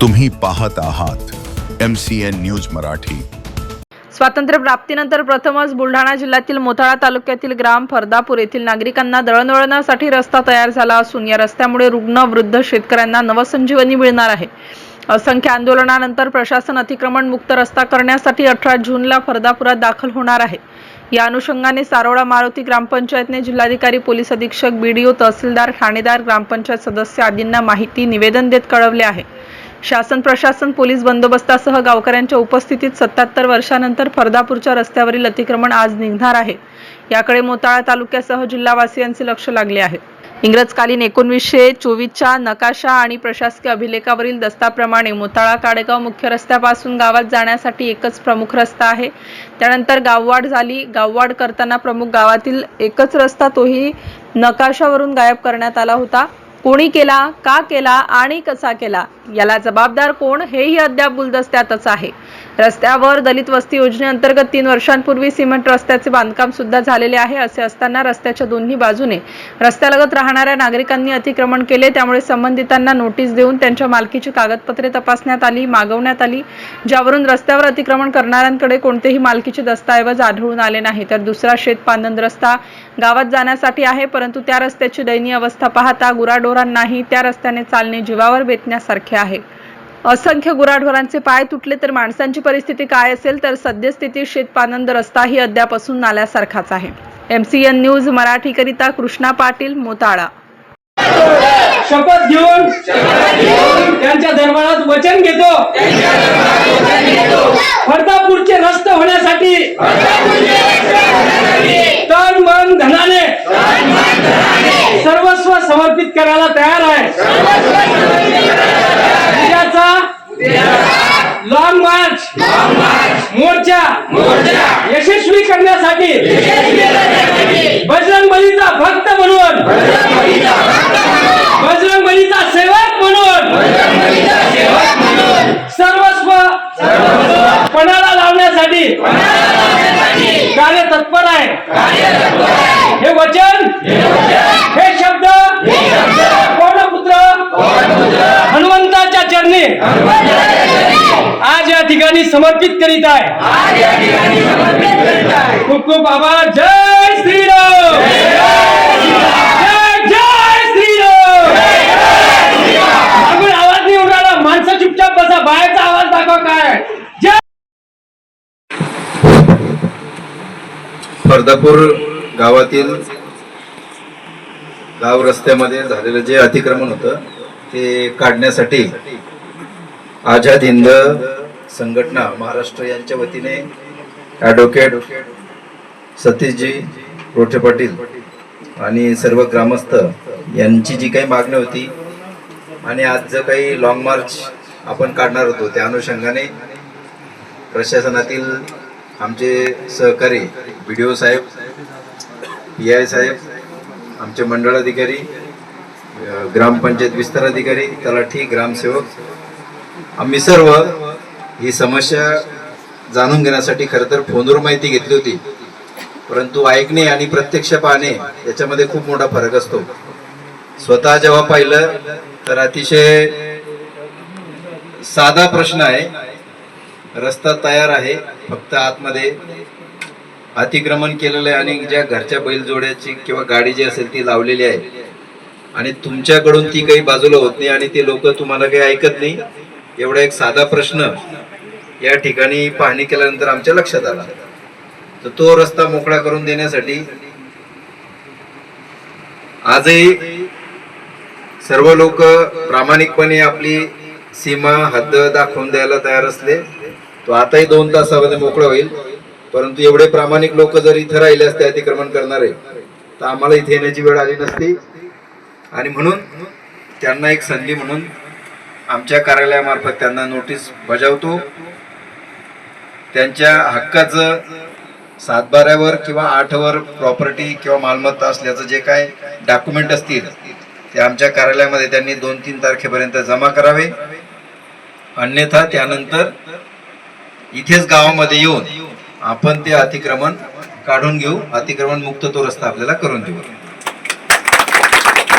तुम्ही पाहत आहात M C N news Marathi. स्वातंत्र्य प्राप्तीनंतर प्रथमच बुलढाणा जिल्ह्यातील मोताळा तालुक्यातील ग्राम फरदापूर येथील नागरिकांना दळणवळणासाठी रस्ता तयार झाला असून या रस्त्यामुळे रुग्ण वृद्ध शेतकऱ्यांना नवसंजीवनी मिळणार आहे. असंख्य आंदोलनानंतर प्रशासन अतिक्रमण मुक्त रस्ता करण्यासाठी अठरा जूनला फरदापुरात दाखल होणार आहे. या अनुषंगाने सारोळा मारुती ग्रामपंचायतने जिल्हाधिकारी पोलीस अधीक्षक बीडीओ तहसीलदार ठाणेदार ग्रामपंचायत सदस्य आदींना माहिती निवेदन देत कळवले आहे. शासन प्रशासन पोलीस बंदोबस्तासह गावकऱ्यांच्या उपस्थितीत सत्याहत्तर वर्षानंतर फरदापूरच्या रस्त्यावरील अतिक्रमण आज निघणार आहे. याकडे मोताळा तालुक्यासह जिल्हावासियांचे लक्ष लागले आहे. इंग्रजकालीन एकोणवीसशे चोवीसच्या नकाशा आणि प्रशासकीय अभिलेखावरील दस्ताप्रमाणे मोताळा काडेगाव मुख्य रस्त्यापासून गावात जाण्यासाठी एकच प्रमुख रस्ता आहे. त्यानंतर गाववाढ झाली. गाववाढ करताना प्रमुख गावातील एकच रस्ता तोही नकाशावरून गायब करण्यात आला होता. कोणी केला का केला आणि कसा केला? याला जबाबदार कोण? हेही अद्याप गुलदस्त्यातच आहे. रस्त्यावर दलित वस्ती योजनेअंतर्गत तीन वर्षांपूर्वी सिमेंट रस्त्याचे बांधकाम सुद्धा झालेले आहे असे असताना रस्त्याच्या दोन्ही बाजूने रस्त्यालगत राहणाऱ्या नागरिकांनी अतिक्रमण केले. त्यामुळे संबंधितांना नोटीस देऊन त्यांच्या मालकीची कागदपत्रे तपासण्यात आली मागवण्यात आली ज्यावरून रस्त्यावर अतिक्रमण करणाऱ्यांकडे कोणतेही मालकीचे दस्तऐवज आढळून आले नाही. तर दुसरा शेत पानंद रस्ता गावात जाण्यासाठी आहे परंतु त्या रस्त्याची दयनीय अवस्था पाहता गुराढोरांनाही त्या रस्त्याने चालणे जीवावर बेतण्यासारखे आहे. असंख्य गुराढोरांचे पाय तुटले तर माणसांची परिस्थिती काय असेल तर सद्यस्थितीत शेतपानंद रस्ताही अद्याप असून नाल्यासारखाच आहे. एम सी एन न्यूज मराठीकरिता कृष्णा पाटील मोताळा. शपथ घेऊन त्यांच्या दरबारात वचन घेतो. फरदापूरचे रस्त होण्यासाठी तन मन धनाने सर्वस्व समर्पित करायला तयार आहे उद्याचा लॉंग मोर्चा यशस्वी करण्यासाठी. बजरंग बलीचा भक्त म्हणून. बजरंग बलीचा सेवक म्हणून. सर्वस्व पणाला लावण्यासाठी. कार्य तत्पर आहे. हे वचन हे शब्द कोणपुत्र हनुमंताच्या चरणी. ठिकाणी समर्पित करीत आहे. खूप खूप आभार जय श्रीराम. जय जय श्रीराम. आपण आवाज नाही उडाला माणसं चुपचाप बसा. बाहेरचा आवाज दाखवा काय. जय. फरदापूर गावातील गाव रस्त्यामध्ये झालेलं जे अतिक्रमण होतं ते काढण्यासाठी आझाद हिंद संघटना महाराष्ट्र यांच्या वतीने ॲडव्होकेट सतीशजी रोठे पाटील आणि सर्व ग्रामस्थ यांची जी काही मागणी होती आणि आज जो काही लॉंग मार्च आपण काढणार होतो त्या अनुषंगाने प्रशासनातील आमचे सहकारी बी डी ओ साहेब पी आय साहेब आमचे मंडळ अधिकारी ग्रामपंचायत विस्तार अधिकारी तलाठी ग्रामसेवक आम्ही सर्व ही समस्या जाणून घेण्यासाठी खरं तर फोनवर माहिती घेतली होती. परंतु ऐकणे आणि प्रत्यक्ष पाहणे याच्यामध्ये खूप मोठा फरक असतो. स्वतः जेव्हा पाहिलं तर अतिशय साधा प्रश्न आहे. रस्ता तयार आहे फक्त आतमध्ये अतिक्रमण केलेलं आहे आणि ज्या घरच्या बैलजोड्याची किंवा गाडी जी असेल ती लावलेली आहे. आणि तुमच्याकडून ती काही बाजूला होत नाही आणि ते लोक तुम्हाला काही ऐकत नाही. एवढा एक साधा प्रश्न या ठिकाणी पाहणी केल्यानंतर आमच्या लक्षात आला. तर तो रस्ता मोकळा करून देण्यासाठी आजही सर्व लोक प्रामाणिकपणे आपली सीमा हद्द दाखवून द्यायला तयार असले. तो आताही दोन तासामध्ये मोकळं होईल. परंतु एवढे प्रामाणिक लोक जर इथं राहिले असते अतिक्रमण करणारे तर आम्हाला इथे येण्याची वेळ आली नसती. आणि म्हणून त्यांना एक संधी म्हणून आमच्या कार्यालयामार्फत त्यांना नोटीस बजावतो. त्यांच्या हक्काचं सातबाऱ्यावर किंवा आठवर प्रॉपर्टी किंवा मालमत्ता असल्याचं जे काय डॉक्युमेंट असतील ते आमच्या कार्यालयामध्ये त्यांनी दोन तीन तारखेपर्यंत जमा करावे. अन्यथा त्यानंतर इथेच गावामध्ये येऊन आपण ते अतिक्रमण काढून घेऊ. अतिक्रमण मुक्त तो रस्ता आपल्याला करून देऊ.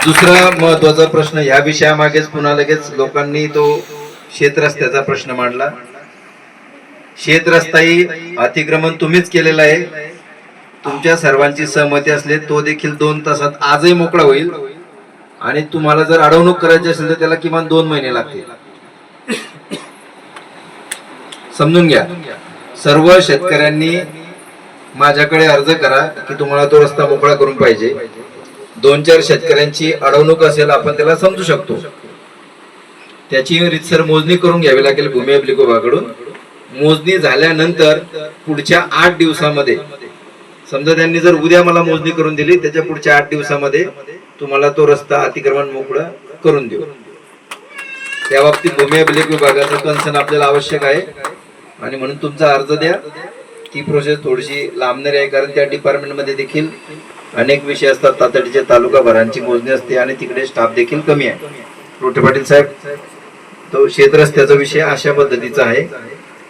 दुसरा महत्त्वाचा प्रश्न ह्या विषयामागेच पुन्हा लगेच लोकांनी तो शेत रस्त्याचा प्रश्न मांडला. शेत रस्ताही अतिक्रमण तुम्हीच केलेलं आहे. तुमच्या सर्वांची सहमती असले तो देखील दोन तासात आजही मोकळा होईल. आणि तुम्हाला जर अडवणूक करायची असेल तर त्याला किमान दोन महिने लागतील. समजून घ्या. सर्व शेतकऱ्यांनी माझ्याकडे अर्ज करा की तुम्हाला तो रस्ता मोकळा करून पाहिजे. दोन चार शेतकऱ्यांची अडवणूक असेल आपण त्याला समजू शकतो. त्याची रितसर मोजणी करून घ्यावी लागेल भूमी अभिलेख विभागाकडून मोजणी झाल्यानंतर पुढच्या आठ दिवसामध्ये समजा त्यांनी जर उद्या मला मोजणी करून दिली त्याच्या पुढच्या आठ दिवसामध्ये तुम्हाला तो रस्ता अतिक्रमण मोकळा करून देऊ. त्या बाबतीत भूमी अभिलेख विभागाचं कन्सर्न आपल्याला आवश्यक आहे. आणि म्हणून तुमचा अर्ज द्या. ती प्रोसेस थोडीशी लांबणारी आहे कारण त्या डिपार्टमेंटमध्ये देखील अनेक विषय असतात. तातडीच्या तालुका भरांची मोजणी असते आणि तिकडे स्टाफ देखील कमी आहे. रोटे पाटील साहेब तो शेतरस्त्याचा विषय अशा पद्धतीचा आहे.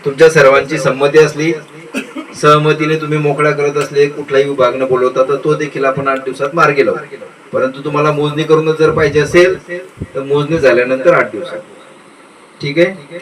तुमच्या सर्वांची संमती असली सहमतीने तुम्ही मोकळा करत असले कुठलाही विभाग न बोलवता तर तो देखील आपण आठ दिवसात मार लावू परंतु तुम्हाला मोजणी करूनच जर पाहिजे असेल तर मोजणी झाल्यानंतर आठ दिवसात. ठीक आहे?